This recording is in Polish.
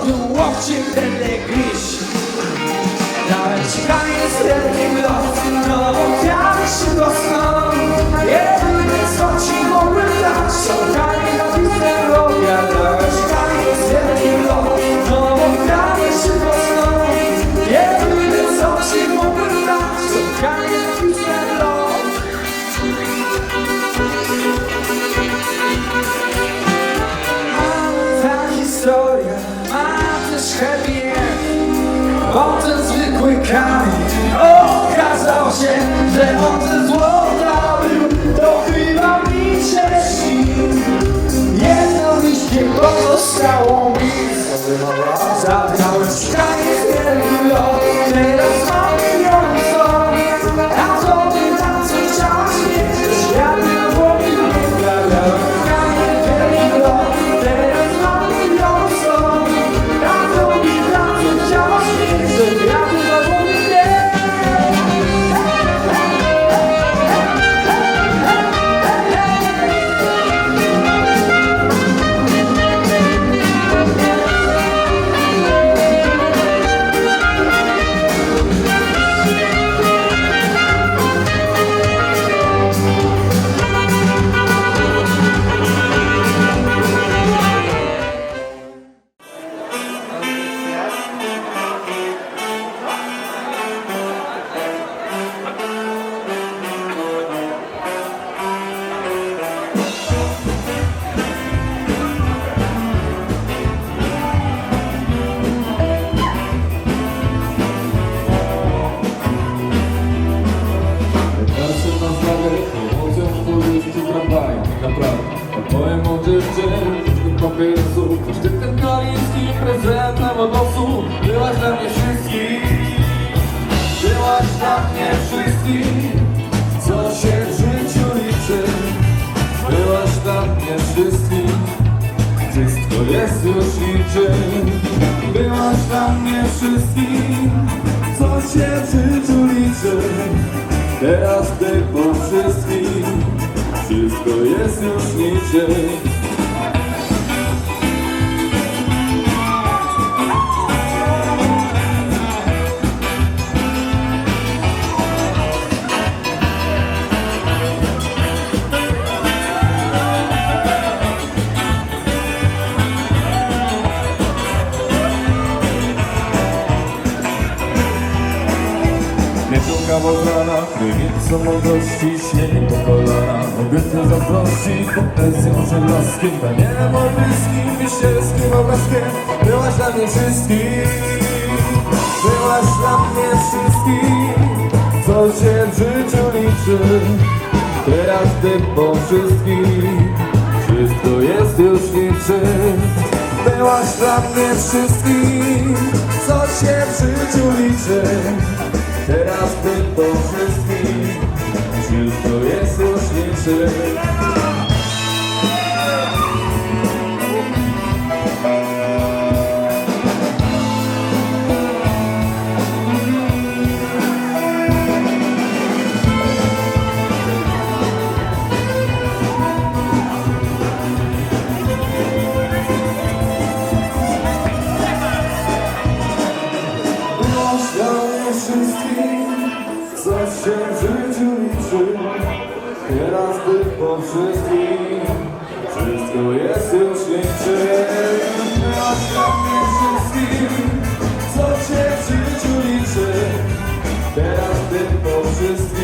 przodu łokciem tyle gryź Nawet ciekawie jest ten los No, ofiary szybko stąd kamień Okazało się, że on ze złota był To chyba mi cześci Jedno liście pozostało Byłaś dla mnie wszystkich Byłaś dla mnie wszystkich Co się w życiu liczy. Byłaś dla mnie wszystkich Wszystko jest już niczym Byłaś dla mnie wszystkich Co się w życiu liczy. Teraz ty po wszystkim. Wszystko jest już niczym Wieczorka wożana, krywica młodości, śnieg po kolana. Obyty zazdrości, poezją żelazkiem Danielem Olbyskim, Wiśniewskim obrazkiem. Byłaś dla mnie wszystkim Byłaś dla mnie wszystkim. Co się w życiu liczy Teraz ty po wszystkim. Wszystko jest już niczym. Byłaś dla mnie wszystkim Co się w życiu liczy po wszystkim. Wszystko jest już niczym co się w życiu liczy. Teraz ty po wszystkim. Wszystko jest już niczym. Ostatnie wszystkim Co się w życiu liczy. Teraz ty po wszystkim.